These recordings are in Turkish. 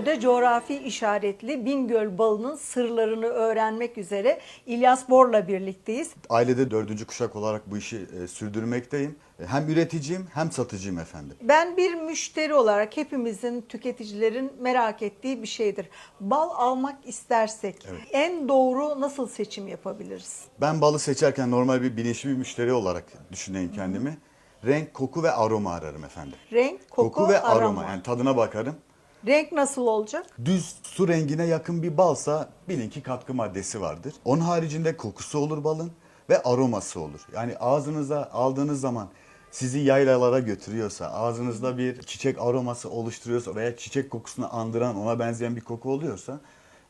Bingöl'de coğrafi işaretli Bingöl balının sırlarını öğrenmek üzere İlyas Bor'la birlikteyiz. Ailede dördüncü kuşak olarak bu işi e, sürdürmekteyim. E, Hem üreticiyim hem satıcıyım efendim. Ben bir müşteri olarak hepimizin, tüketicilerin merak ettiği bir şeydir. Bal almak istersek en doğru nasıl seçim yapabiliriz? Ben balı seçerken normal bir bilinçli bir müşteri olarak düşüneyim kendimi. Renk, koku ve aroma ararım efendim. Renk, koku, ve aroma. aroma yani tadına bakarım. Renk nasıl olacak? Düz su rengine yakın bir balsa bilin ki katkı maddesi vardır. Onun haricinde kokusu olur balın ve aroması olur. Yani ağzınıza aldığınız zaman sizi yaylalara götürüyorsa, ağzınızda bir çiçek aroması oluşturuyorsa veya çiçek kokusunu andıran, ona benzeyen bir koku oluyorsa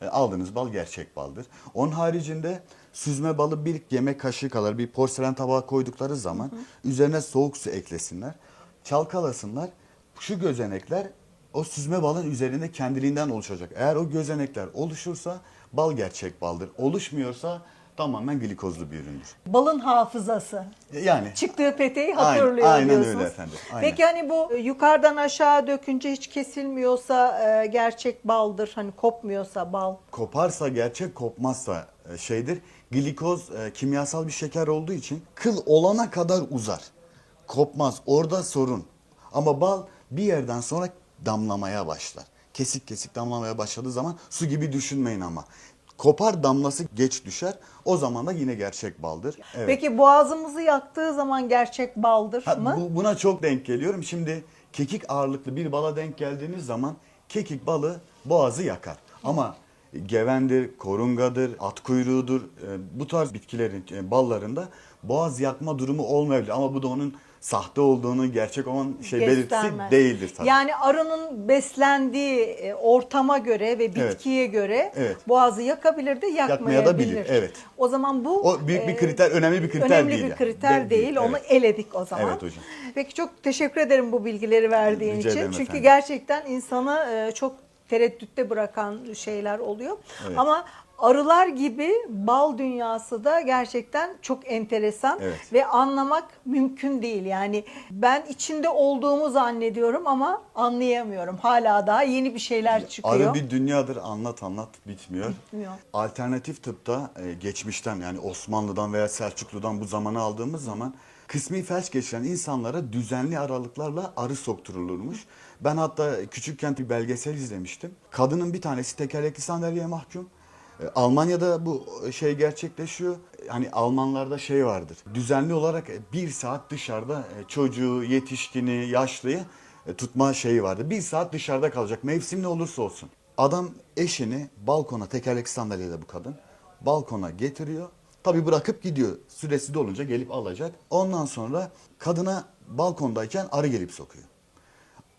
e, aldığınız bal gerçek baldır. Onun haricinde süzme balı bir yemek kaşığı kadar bir porselen tabağa koydukları zaman üzerine soğuk su eklesinler, çalkalasınlar. Şu gözenekler o süzme balın üzerinde kendiliğinden oluşacak. Eğer o gözenekler oluşursa bal gerçek baldır. Oluşmuyorsa tamamen glikozlu bir üründür. Balın hafızası. Yani Çıktığı peteği Aynen- hatırlıyor aynen öyle diyorsunuz. efendim, aynen. Peki hani bu yukarıdan aşağı dökünce hiç kesilmiyorsa e, gerçek baldır. Hani kopmuyorsa bal. koparsa gerçek kopmazsa e, şeydir. Glikoz e, kimyasal bir şeker olduğu için kıl olana kadar uzar. Kopmaz. Orada sorun. Ama bal bir yerden sonra damlamaya başlar. Kesik kesik damlamaya başladığı zaman su gibi düşünmeyin ama. Kopar damlası geç düşer. O zaman da yine gerçek baldır. Evet. Peki boğazımızı yaktığı zaman gerçek baldır Ha, mı? bu- buna çok denk geliyorum. Şimdi kekik ağırlıklı bir bala denk geldiğiniz zaman kekik balı boğazı yakar. Ama gevendir, korungadır, at kuyruğudur e, bu tarz bitkilerin e, ballarında boğaz yakma durumu olmayabilir. Ama bu da onun sahte olduğunu, gerçek olan şey belirtisi Göstermez. değildir tabii. Yani arının beslendiği e, ortama göre ve bitkiye göre Evet. boğazı yakabilir de yakmayabilir. Yakmayabilir, evet. O zaman bu O büyük bir e, kriter, önemli bir kriter önemli değil. bir yani. kriter De- değil. Onu evet. eledik o zaman. Evet hocam. Peki çok teşekkür ederim bu bilgileri verdiğin Rica için. ederim Çünkü efendim. gerçekten insanı e, çok tereddütte bırakan şeyler oluyor. Evet. Ama arılar gibi bal dünyası da gerçekten çok enteresan Evet. ve anlamak mümkün değil. Yani ben içinde olduğumu zannediyorum ama anlayamıyorum. Hala daha yeni bir şeyler çıkıyor. Arı bir dünyadır anlat anlat bitmiyor. Bitmiyor. Alternatif tıpta e, geçmişten yani Osmanlı'dan veya Selçuklu'dan bu zamanı aldığımız zaman kısmi felç geçiren insanlara düzenli aralıklarla arı sokturulurmuş. Ben hatta küçükken bir belgesel izlemiştim. Kadının bir tanesi tekerlekli sandalyeye mahkum. E, Almanya'da bu şey gerçekleşiyor. Hani Almanlarda şey vardır. Düzenli olarak e, bir saat dışarıda e, çocuğu, yetişkini, yaşlıyı e, tutma şeyi vardı. Bir saat dışarıda kalacak. Mevsim ne olursa olsun. Adam eşini balkona, tekerlekli sandalyede bu kadın, balkona getiriyor. Tabii bırakıp gidiyor. Süresi dolunca gelip alacak. Ondan sonra kadına balkondayken arı gelip sokuyor.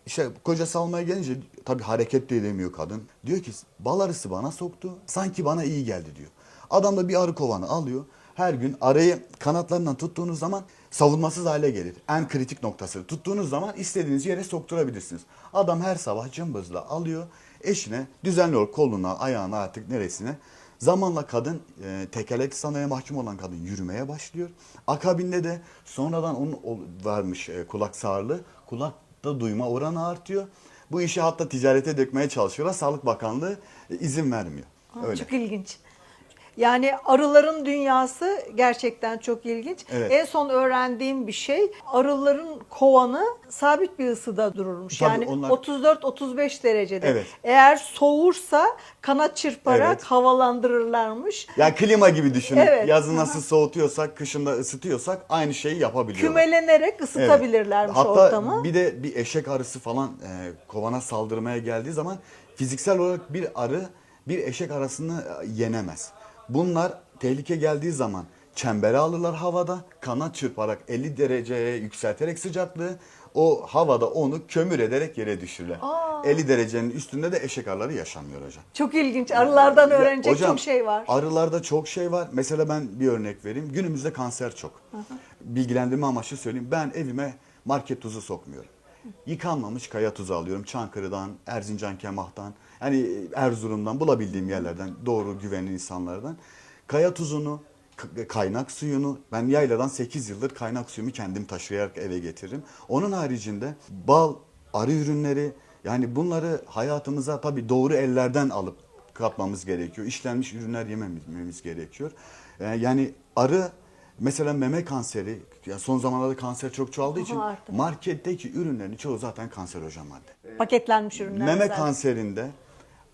İşte kocası almaya gelince tabii hareket de edemiyor kadın. Diyor ki bal arısı bana soktu. Sanki bana iyi geldi diyor. Adam da bir arı kovanı alıyor. Her gün arıyı kanatlarından tuttuğunuz zaman savunmasız hale gelir. En kritik noktası. Tuttuğunuz zaman istediğiniz yere sokturabilirsiniz. Adam her sabah cımbızla alıyor. Eşine düzenli olarak koluna, ayağına artık neresine. Zamanla kadın e, tekerlekli sandalyeye mahkum olan kadın yürümeye başlıyor. Akabinde de sonradan onun varmış e, kulak sağırlığı. Kulakta duyma oranı artıyor. Bu işi hatta ticarete dökmeye çalışıyorlar. Sağlık Bakanlığı e, izin vermiyor. Aa, Öyle. Çok ilginç. Yani arıların dünyası gerçekten çok ilginç. Evet. En son öğrendiğim bir şey arıların kovanı sabit bir ısıda dururmuş. Tabii yani onlar- 34-35 derecede. Evet. Eğer soğursa kanat çırparak Evet. havalandırırlarmış. Ya klima gibi düşünün. Evet. Yazın nasıl soğutuyorsak, kışında ısıtıyorsak aynı şeyi yapabiliyorlar. Kümelenerek Evet. ısıtabilirlermiş Hatta ortamı. bir de bir eşek arısı falan e, kovana saldırmaya geldiği zaman fiziksel olarak bir arı bir eşek arasını e, yenemez. Bunlar tehlike geldiği zaman çembere alırlar havada kanat çırparak 50 dereceye yükselterek sıcaklığı o havada onu kömür ederek yere düşürürler. Aa. 50 derecenin üstünde de eşek arıları yaşamıyor hocam. Çok ilginç. Arılardan Ya, öğrenecek hocam, çok şey var. Arılarda çok şey var. Mesela ben bir örnek vereyim. Günümüzde kanser çok. Bilgilendirme amaçlı söyleyeyim. Ben evime market tuzu sokmuyorum. Yıkanmamış kaya tuzu alıyorum. Çankırı'dan, Erzincan Kemah'tan, yani Erzurum'dan bulabildiğim yerlerden, doğru güvenli insanlardan. Kaya tuzunu, kaynak suyunu, ben yayladan 8 yıldır kaynak suyumu kendim taşıyarak eve getiririm. Onun haricinde bal, arı ürünleri, Yani bunları hayatımıza tabii doğru ellerden alıp katmamız gerekiyor. İşlenmiş ürünler yemememiz gerekiyor. Ee, yani arı mesela meme kanseri, ya son zamanlarda kanser çok çoğaldığı için marketteki ürünlerin çoğu zaten kanserojen madde. Paketlenmiş ürünler. Meme zaten. kanserinde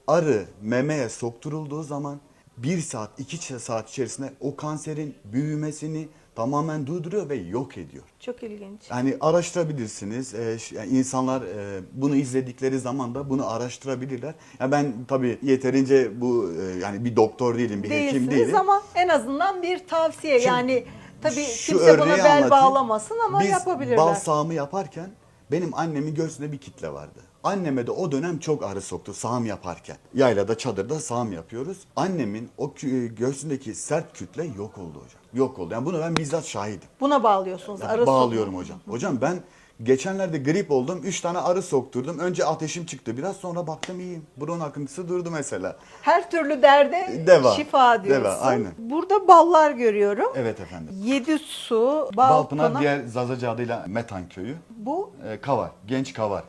arı memeye sokturulduğu zaman bir saat, iki saat içerisinde o kanserin büyümesini tamamen durduruyor ve yok ediyor. Çok ilginç. Yani araştırabilirsiniz. Ee, yani insanlar e, bunu izledikleri zaman da bunu araştırabilirler. Ya ben tabii yeterince bu e, yani bir doktor değilim, bir hekim Değilsiniz değilim. ama en azından bir tavsiye. Şimdi yani tabii Şu kimse buna bel anlatayım. bağlamasın ama Biz yapabilirler. bal sağımı yaparken benim annemin göğsünde bir kitle vardı. Anneme de o dönem çok arı soktu sağım yaparken. Yaylada çadırda sağım yapıyoruz. Annemin o kü- göğsündeki sert kütle yok oldu hocam. Yok oldu. Yani bunu ben bizzat şahidim. Buna bağlıyorsunuz. Yani arı bağlıyorum sokma. hocam. Hocam ben geçenlerde grip oldum. Üç tane arı sokturdum. Önce ateşim çıktı biraz sonra baktım iyiyim. Bron akıntısı durdu mesela. Her türlü derde Deva. şifa diyorsun. Deva, aynen. Burada ballar görüyorum. Evet efendim. Yedi su, bal, Balpınar pınar. diğer Zazacı adıyla Metan köyü. Bu Ee, Kavar, genç Kavar.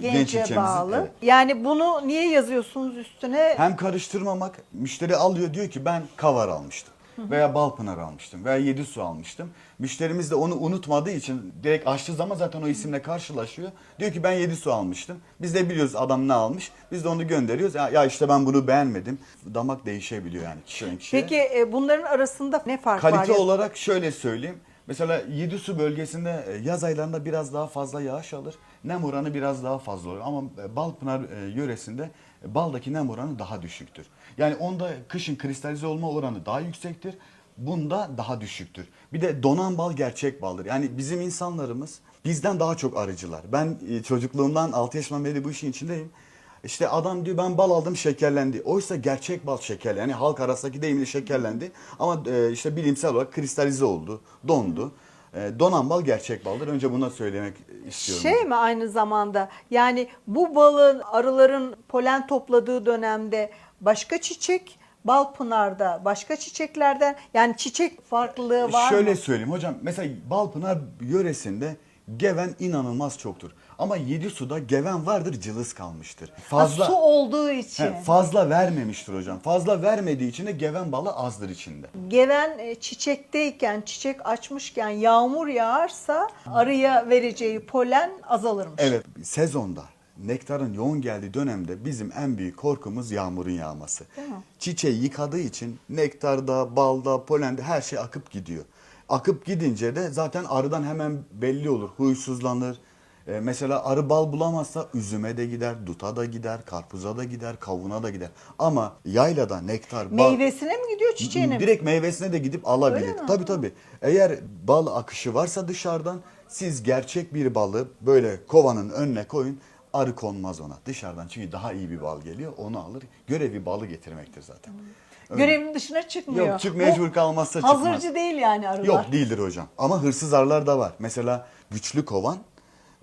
Gence ilçemizin, bağlı. evet. Yani bunu niye yazıyorsunuz üstüne? Hem karıştırmamak, müşteri alıyor diyor ki ben Kavar almıştım. Veya Balpınar almıştım veya Yedi Su almıştım. Müşterimiz de onu unutmadığı için direkt açtığı zaman zaten o isimle karşılaşıyor. Diyor ki ben Yedi Su almıştım. Biz de biliyoruz adam ne almış. Biz de onu gönderiyoruz. Ya, ya işte ben bunu beğenmedim. Damak değişebiliyor yani kişiden kişiye. Peki e, bunların arasında ne fark var? Kalite olarak şöyle söyleyeyim. Mesela Yedisu bölgesinde e, yaz aylarında biraz daha fazla yağış alır. Nem oranı biraz daha fazla olur. Ama e, Balpınar e, yöresinde e, baldaki nem oranı daha düşüktür. Yani onda kışın kristalize olma oranı daha yüksektir. Bunda daha düşüktür. Bir de donan bal gerçek baldır. Yani bizim insanlarımız bizden daha çok arıcılar. Ben çocukluğumdan 6 yaşından beri bu işin içindeyim. İşte adam diyor ben bal aldım şekerlendi. Oysa gerçek bal şekerli. Yani halk arasındaki deyimle şekerlendi. Ama işte bilimsel olarak kristalize oldu, dondu. E, donan bal gerçek baldır. Önce bunu söylemek istiyorum. Şey mi aynı zamanda yani bu balın arıların polen topladığı dönemde başka çiçek, bal pınarda başka çiçeklerden yani çiçek farklılığı var Şöyle mı? söyleyeyim hocam. Mesela Balpınar yöresinde geven inanılmaz çoktur. Ama yedi suda geven vardır cılız kalmıştır. Ha, Fazla su olduğu için. He, fazla vermemiştir hocam. Fazla vermediği için de geven balı azdır içinde. Geven e, çiçekteyken, çiçek açmışken yağmur yağarsa arıya vereceği polen azalırmış. Evet sezonda nektarın yoğun geldiği dönemde bizim en büyük korkumuz yağmurun yağması. Çiçeği yıkadığı için nektarda, balda, polende her şey akıp gidiyor. Akıp gidince de zaten arıdan hemen belli olur. Huysuzlanır. Ee, mesela arı bal bulamazsa üzüme de gider, duta da gider, karpuza da gider, kavuna da gider. Ama yaylada nektar, bal... Meyvesine mi gidiyor çiçeğine mi? Direkt meyvesine de gidip alabilir. Tabii tabii. Eğer bal akışı varsa dışarıdan siz gerçek bir balı böyle kovanın önüne koyun. Arı konmaz ona dışarıdan çünkü daha iyi bir bal geliyor onu alır. Görevi balı getirmektir zaten. Öyle. Görevin dışına çıkmıyor. Yok çık Bu mecbur kalmazsa çıkmaz. Hazırcı değil yani arılar. Yok değildir hocam. Ama hırsız arılar da var. Mesela güçlü kovan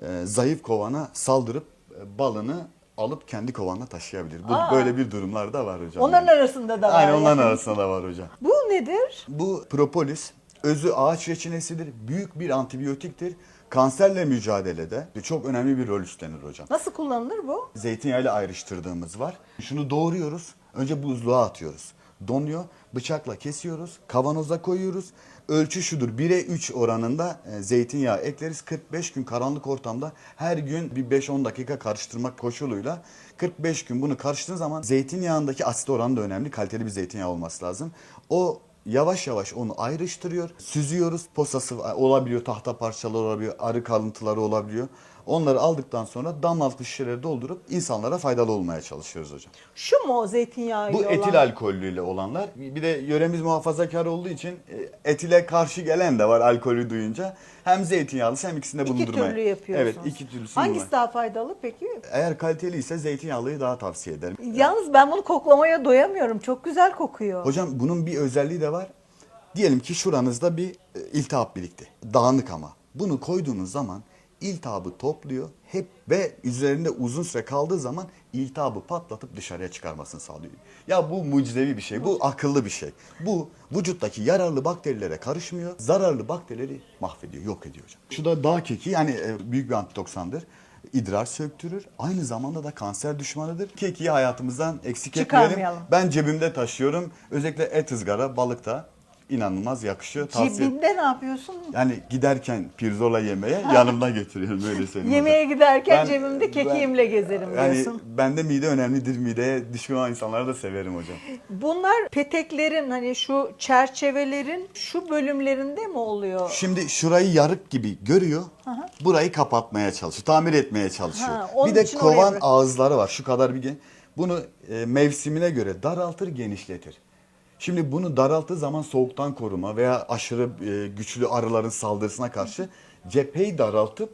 e, zayıf kovana saldırıp e, balını alıp kendi kovanına taşıyabilir. Bu, Aa. böyle bir durumlar da var hocam. Onların yani. arasında da var. Aynen onların yani. arasında da var hocam. Bu nedir? Bu propolis özü ağaç reçinesidir. Büyük bir antibiyotiktir. Kanserle mücadelede çok önemli bir rol üstlenir hocam. Nasıl kullanılır bu? Zeytinyağıyla ayrıştırdığımız var. Şunu doğruyoruz. Önce buzluğa atıyoruz. Donuyor. Bıçakla kesiyoruz. Kavanoza koyuyoruz. Ölçü şudur. 1'e 3 oranında e, zeytinyağı ekleriz. 45 gün karanlık ortamda her gün bir 5-10 dakika karıştırmak koşuluyla 45 gün bunu karıştırdığın zaman zeytinyağındaki asit oranı da önemli. Kaliteli bir zeytinyağı olması lazım. O yavaş yavaş onu ayrıştırıyor. Süzüyoruz. Posası olabiliyor, tahta parçaları olabiliyor, arı kalıntıları olabiliyor. Onları aldıktan sonra damlatmış şişelere doldurup insanlara faydalı olmaya çalışıyoruz hocam. Şu mu zeytinyağı Bu olan? etil alkollüyle olanlar. Bir de yöremiz muhafazakar olduğu için e, etile karşı gelen de var alkolü duyunca. Hem zeytinyağlısı hem ikisini de İki bulundurmaya. türlü yapıyorsunuz. Evet iki türlüsü Hangisi bulunduruyor. daha faydalı peki? Eğer kaliteliyse zeytinyağlıyı daha tavsiye ederim. Yalnız ben bunu koklamaya doyamıyorum. Çok güzel kokuyor. Hocam bunun bir özelliği de var. Diyelim ki şuranızda bir e, iltihap birikti. Dağınık ama. Bunu koyduğunuz zaman iltihabı topluyor hep ve üzerinde uzun süre kaldığı zaman iltihabı patlatıp dışarıya çıkarmasını sağlıyor. Ya bu mucizevi bir şey. Bu akıllı bir şey. Bu vücuttaki yararlı bakterilere karışmıyor. Zararlı bakterileri mahvediyor, yok ediyor hocam. Şu da dağ keki yani e, büyük bir antitoksandır. idrar söktürür. Aynı zamanda da kanser düşmanıdır. Kekiği hayatımızdan eksik etmeyelim. Ben cebimde taşıyorum. Özellikle et ızgara, balıkta inanılmaz yakışıyor. Tavsiye Cebinde ne yapıyorsun? yani giderken pirzola yemeye yanımda götürüyorum böyle söyleyeyim. Yemeğe giderken Ben- cebimde ben- kekiğimle gezerim Yani diyorsun. bende mide önemlidir. Mideye düşkün olan insanları da severim hocam. Bunlar peteklerin hani şu çerçevelerin şu bölümlerinde mi oluyor? Şimdi şurayı yarık gibi görüyor. Burayı kapatmaya çalışıyor. Tamir etmeye çalışıyor. Ha, bir de oraya kovan bırak- ağızları var. Şu kadar bir. Bunu e, mevsimine göre daraltır, genişletir. Şimdi bunu daralttığı zaman soğuktan koruma veya aşırı e, güçlü arıların saldırısına karşı cepheyi daraltıp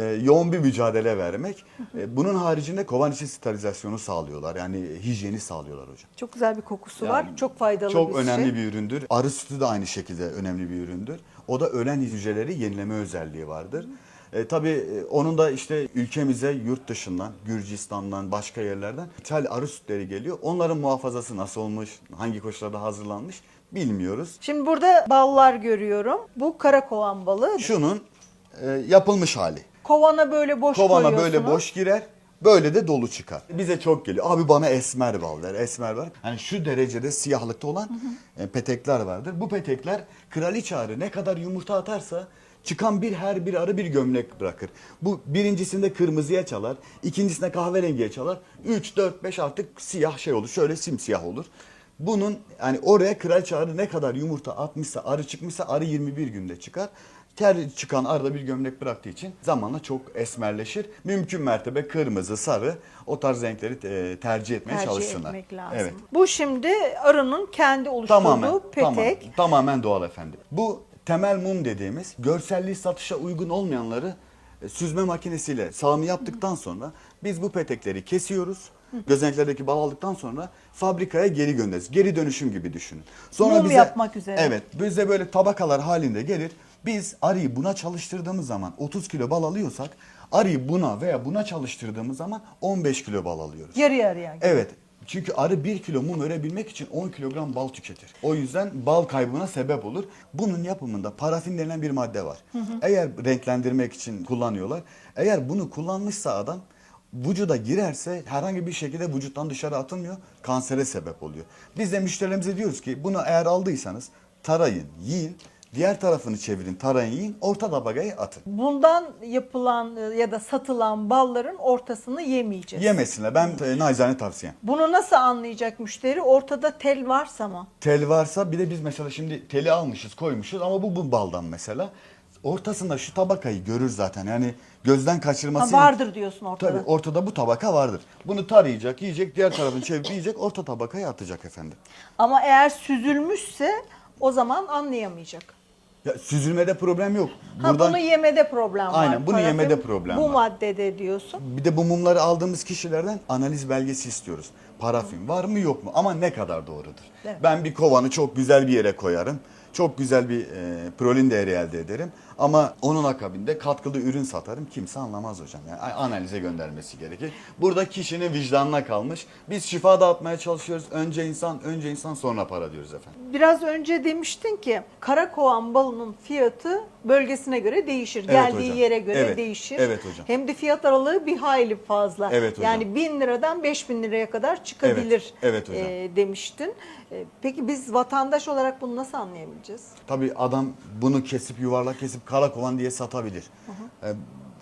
e, yoğun bir mücadele vermek. E, bunun haricinde kovan içi sterilizasyonu sağlıyorlar. Yani hijyeni sağlıyorlar hocam. Çok güzel bir kokusu Yani var. Çok faydalı Çok bir önemli şey. bir üründür. Arı sütü de aynı şekilde önemli bir üründür. O da ölen hücreleri yenileme özelliği vardır. E, tabii e, onun da işte ülkemize yurt dışından, Gürcistan'dan, başka yerlerden ithal arı sütleri geliyor. Onların muhafazası nasıl olmuş, hangi koşullarda hazırlanmış bilmiyoruz. Şimdi burada ballar görüyorum. Bu karakovan balı. Şunun e, yapılmış hali. Kovana böyle boş Kovana böyle boş girer. Böyle de dolu çıkar. Bize çok geliyor. Abi bana esmer bal der. Esmer var. Hani şu derecede siyahlıkta olan e, petekler vardır. Bu petekler kraliçe arı ne kadar yumurta atarsa çıkan bir her bir arı bir gömlek bırakır. Bu birincisinde kırmızıya çalar. ikincisinde kahverengiye çalar. 3, 4, 5 artık siyah şey olur. Şöyle simsiyah olur. Bunun yani oraya kraliçe arı ne kadar yumurta atmışsa, arı çıkmışsa arı 21 günde çıkar. Ter çıkan arada bir gömlek bıraktığı için zamanla çok esmerleşir. Mümkün mertebe kırmızı, sarı o tarz renkleri e, tercih etmeye tercih çalışsınlar. etmek lazım. Evet. Bu şimdi arının kendi oluşturduğu Tamamen, petek. tamamen, tamamen doğal efendim. Bu temel mum dediğimiz görselliği satışa uygun olmayanları e, süzme makinesiyle sağımı yaptıktan sonra biz bu petekleri kesiyoruz. Gözeneklerdeki bal aldıktan sonra fabrikaya geri göndeririz. Geri dönüşüm gibi düşünün. Sonra Mum yapmak üzere. Evet. Bize böyle tabakalar halinde gelir. Biz arıyı buna çalıştırdığımız zaman 30 kilo bal alıyorsak arıyı buna veya buna çalıştırdığımız zaman 15 kilo bal alıyoruz. Yarı yarıya. Evet. Çünkü arı 1 kilo mum örebilmek için 10 kilogram bal tüketir. O yüzden bal kaybına sebep olur. Bunun yapımında parafin denilen bir madde var. Eğer renklendirmek için kullanıyorlar. Eğer bunu kullanmışsa adam vücuda girerse herhangi bir şekilde vücuttan dışarı atılmıyor. Kansere sebep oluyor. Biz de müşterilerimize diyoruz ki bunu eğer aldıysanız tarayın, yiyin. Diğer tarafını çevirin, tarayın, yiyin. Orta tabakaya atın. Bundan yapılan e, ya da satılan balların ortasını yemeyeceğiz. Yemesinler. Ben e, naizane tavsiyem. Bunu nasıl anlayacak müşteri? Ortada tel varsa mı? Tel varsa bir de biz mesela şimdi teli almışız koymuşuz ama bu bu baldan mesela. Ortasında şu tabakayı görür zaten yani gözden Ha, kaçırması. vardır diyorsun ortada. Tabii ortada bu tabaka vardır. Bunu tarayacak, yiyecek, diğer tarafını çevirip yiyecek, orta tabakaya atacak efendim. Ama eğer süzülmüşse o zaman anlayamayacak. Ya süzülmede problem yok. Ha bunu yemede problem var. Aynen, bunu Parafin yemede problem Bu var. maddede diyorsun. Bir de bu mumları aldığımız kişilerden analiz belgesi istiyoruz. Parafin var mı yok mu ama ne kadar doğrudur. Evet. Ben bir kovanı çok güzel bir yere koyarım. Çok güzel bir e, prolin değeri elde ederim. Ama onun akabinde katkılı ürün satarım. Kimse anlamaz hocam. Yani analize göndermesi gerekir. Burada kişinin vicdanına kalmış. Biz şifa dağıtmaya çalışıyoruz. Önce insan, önce insan sonra para diyoruz efendim. Biraz önce demiştin ki karakovan balının fiyatı bölgesine göre değişir. Evet Geldiği hocam. yere göre Evet. değişir. Evet hocam. Hem de fiyat aralığı bir hayli fazla. Evet hocam. Yani 1000 liradan 5000 liraya kadar çıkabilir Evet, evet hocam. e, demiştin. E, peki biz vatandaş olarak bunu nasıl anlayabileceğiz? Tabii adam bunu kesip yuvarlak kesip karakovan diye satabilir. Ee,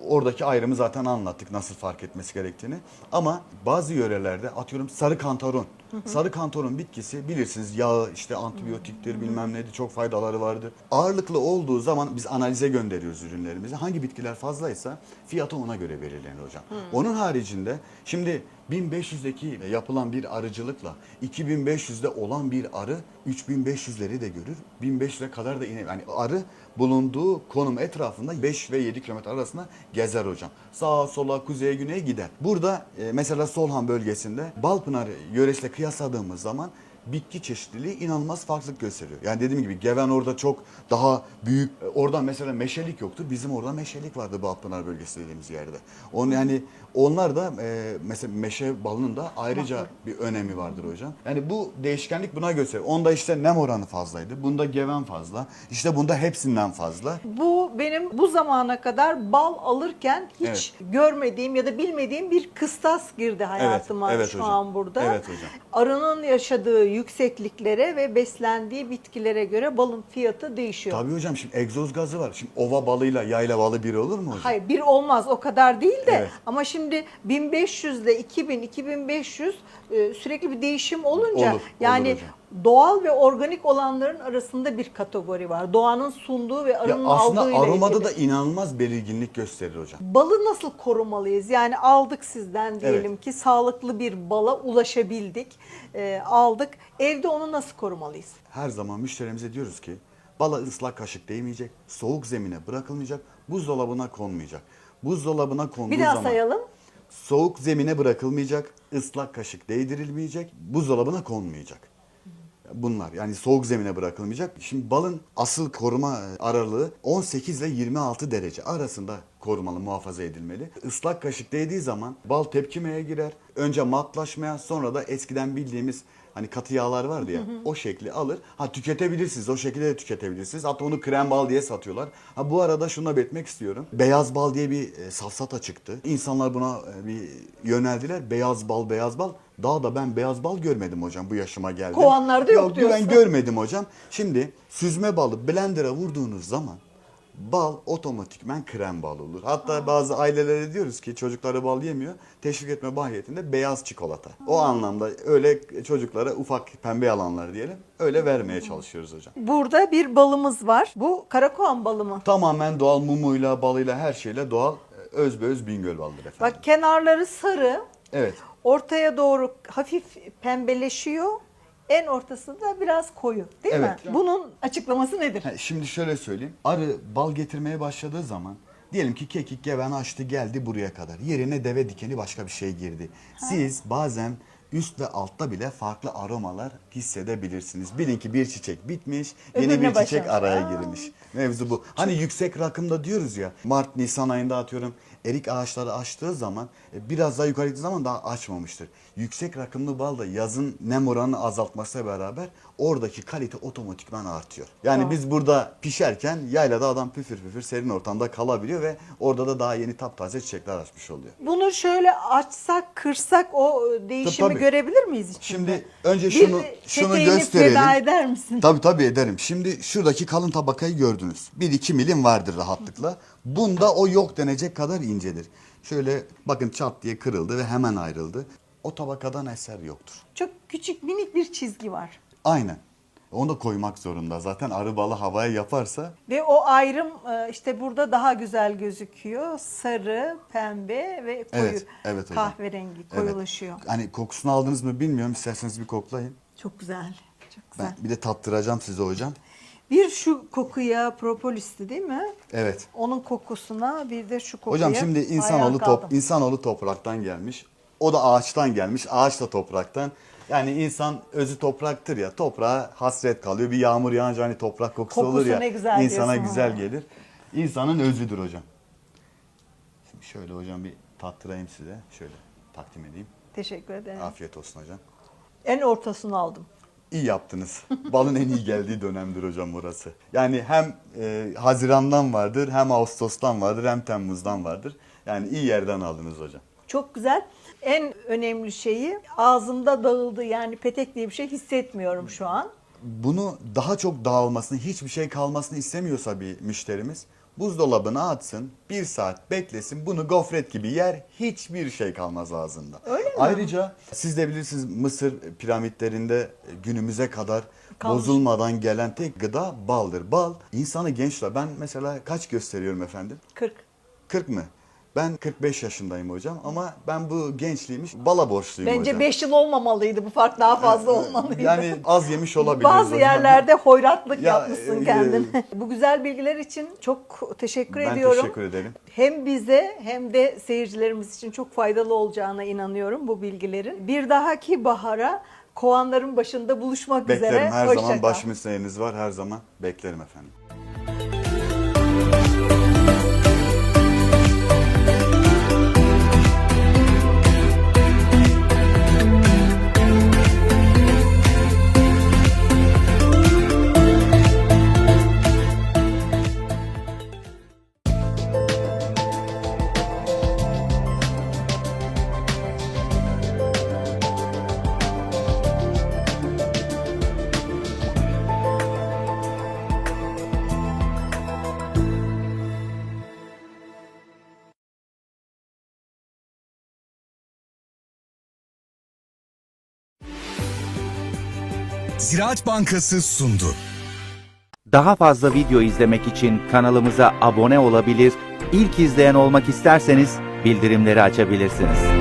oradaki ayrımı zaten anlattık nasıl fark etmesi gerektiğini. Ama bazı yörelerde atıyorum sarı kantaron. Sarı kantaron bitkisi bilirsiniz yağı işte antibiyotiktir bilmem neydi çok faydaları vardır. Ağırlıklı olduğu zaman biz analize gönderiyoruz ürünlerimizi. Hangi bitkiler fazlaysa fiyatı ona göre belirlenir hocam. Onun haricinde şimdi 1500'deki yapılan bir arıcılıkla 2500'de olan bir arı 3500'leri de görür. 1500'e kadar da iner. Yani arı bulunduğu konum etrafında 5 ve 7 kilometre arasında gezer hocam. Sağa sola kuzeye güneye gider. Burada e, mesela Solhan bölgesinde Balpınar yöresiyle kıyasladığımız zaman bitki çeşitliliği inanılmaz farklılık gösteriyor. Yani dediğim gibi Geven orada çok daha büyük. e, Orada mesela meşelik yoktu. Bizim orada meşelik vardı Balpınar bölgesi dediğimiz yerde. Onun yani onlar da e, mesela meşe balının da ayrıca bir önemi vardır hocam. Yani bu değişkenlik buna gösteriyor. Onda işte nem oranı fazlaydı. Bunda Geven fazla. İşte bunda hepsinden fazla. Bu benim bu zamana kadar bal alırken hiç görmediğim ya da bilmediğim bir kıstas girdi hayatıma evet şu hocam. an burada. Evet hocam. Arının yaşadığı yüksekliklere ve beslendiği bitkilere göre balın fiyatı değişiyor. Tabii hocam şimdi egzoz gazı var. Şimdi ova balıyla yayla balı bir olur mu hocam? Hayır bir olmaz o kadar değil de Evet. ama şimdi 1500 ile 2000 2500 e, sürekli bir değişim olunca Olur, yani olur hocam. doğal ve organik olanların arasında bir kategori var. Doğanın sunduğu ve Ya arının aslında aldığıyla aromada ilgili. da inanılmaz belirginlik gösterir hocam. Balı nasıl korumalıyız? Yani aldık sizden diyelim ki sağlıklı bir bala ulaşabildik, e, aldık. Evde onu nasıl korumalıyız? Her zaman müşterimize diyoruz ki bala ıslak kaşık değmeyecek, soğuk zemine bırakılmayacak, buzdolabına konmayacak. Buzdolabına konduğu Bir daha zaman sayalım. Soğuk zemine bırakılmayacak, ıslak kaşık değdirilmeyecek, buzdolabına konmayacak. Bunlar yani soğuk zemine bırakılmayacak. Şimdi balın asıl koruma e, aralığı 18 ile 26 derece arasında korumalı, muhafaza edilmeli. Islak kaşık değdiği zaman bal tepkimeye girer. Önce matlaşmaya sonra da eskiden bildiğimiz hani katı yağlar vardı ya o şekli alır. Ha tüketebilirsiniz o şekilde de tüketebilirsiniz. Hatta onu krem bal diye satıyorlar. Ha bu arada şunu da belirtmek istiyorum. Beyaz bal diye bir e, safsata çıktı. İnsanlar buna e, bir yöneldiler. Beyaz bal, beyaz bal. Daha da ben beyaz bal görmedim hocam bu yaşıma geldim. Kovanlarda yok Ben diyorsun. görmedim hocam. Şimdi süzme balı blender'a vurduğunuz zaman bal otomatikmen krem bal olur. Hatta bazı ailelere diyoruz ki çocukları bal yemiyor. Teşvik etme bahiyetinde beyaz çikolata. O anlamda öyle çocuklara ufak pembe yalanlar diyelim. Öyle vermeye çalışıyoruz hocam. Burada bir balımız var. Bu karakoğan balı mı? Tamamen doğal mumuyla, balıyla, her şeyle doğal özbeöz Bingöl balıdır efendim. Bak kenarları sarı, Evet. ortaya doğru hafif pembeleşiyor. En ortasında biraz koyu değil mi? Evet. Bunun açıklaması nedir? Ha, Şimdi şöyle söyleyeyim. Arı bal getirmeye başladığı zaman diyelim ki kekik geven açtı geldi buraya kadar. Yerine deve dikeni başka bir şey girdi. Siz bazen üst ve altta bile farklı aromalar hissedebilirsiniz. Bilin ki bir çiçek bitmiş, yeni Öbürüne bir çiçek başlamış. araya Aa. girmiş. Mevzu bu. Hani yüksek rakımda diyoruz ya. Mart, Nisan ayında atıyorum. Erik ağaçları açtığı zaman e, biraz daha yukarı gittiği zaman daha açmamıştır. Yüksek rakımlı bal da yazın nem oranını azaltmasıyla beraber oradaki kalite otomatikman artıyor. Yani biz burada pişerken yaylada adam püfür püfür serin ortamda kalabiliyor ve orada da daha yeni taptaze çiçekler açmış oluyor. Bunu şöyle açsak, kırsak o değişimi Tabii. Görebilir miyiz içinde? Şimdi önce Bir şunu şunu peteğini gösterelim. feda eder misin? Tabii tabii ederim. Şimdi şuradaki kalın tabakayı gördünüz. 1-2 milim vardır rahatlıkla. Bunda o yok denecek kadar incedir. Şöyle bakın çat diye kırıldı ve hemen ayrıldı. O tabakadan eser yoktur. Çok küçük minik bir çizgi var. Aynen. Onu da koymak zorunda. Zaten arı balı havaya yaparsa Ve o ayrım e, işte burada daha güzel gözüküyor. Sarı, pembe ve koyu Evet, evet hocam. kahverengi Evet. koyulaşıyor. Hani kokusunu aldınız mı bilmiyorum. İsterseniz bir koklayın. Çok güzel. Çok güzel. Ben bir de tattıracağım size hocam. Bir şu kokuya propolisti değil mi? Evet. Onun kokusuna bir de şu kokuya. Hocam şimdi insanoğlu top, insanoğlu topraktan gelmiş. O da ağaçtan gelmiş. Ağaç da topraktan. Yani insan özü topraktır ya. Toprağa hasret kalıyor. Bir yağmur yağınca hani toprak kokusu, Kokusu olur ya. ne güzel insana diyorsun güzel ha. gelir. İnsanın özüdür hocam. Şimdi şöyle hocam bir tattırayım size. Şöyle takdim edeyim. Teşekkür ederim. Afiyet olsun hocam. En ortasını aldım. İyi yaptınız. Balın en iyi geldiği dönemdir hocam burası. Yani hem e, Haziran'dan vardır, hem Ağustos'tan vardır, hem Temmuz'dan vardır. Yani iyi yerden aldınız hocam. Çok güzel. En önemli şeyi ağzımda dağıldı yani petek diye bir şey hissetmiyorum şu an. Bunu daha çok dağılmasını, hiçbir şey kalmasını istemiyorsa bir müşterimiz buzdolabına atsın, bir saat beklesin, bunu gofret gibi yer, hiçbir şey kalmaz ağzında. Öyle mi? Ayrıca siz de bilirsiniz Mısır piramitlerinde günümüze kadar Kalmış. bozulmadan gelen tek gıda baldır. Bal insanı gençler. Ben mesela kaç gösteriyorum efendim? 40. 40 mı? Ben 45 yaşındayım hocam ama ben bu gençliğimi bala borçluyum Bence hocam. 5 yıl olmamalıydı. Bu fark daha fazla olmalıydı. Yani az yemiş olabiliriz Bazı hocam. yerlerde hoyratlık Ya, yapmışsın e, kendin. Bu güzel bilgiler için çok teşekkür Ben ediyorum. teşekkür ederim. Hem bize hem de seyircilerimiz için çok faydalı olacağına inanıyorum bu bilgilerin. Bir dahaki bahara kovanların başında buluşmak üzere. Beklerim her Hoşça zaman kal. baş mesleğiniz var her zaman beklerim efendim. Ziraat Bankası sundu. Daha fazla video izlemek için kanalımıza abone olabilir, ilk izleyen olmak isterseniz bildirimleri açabilirsiniz.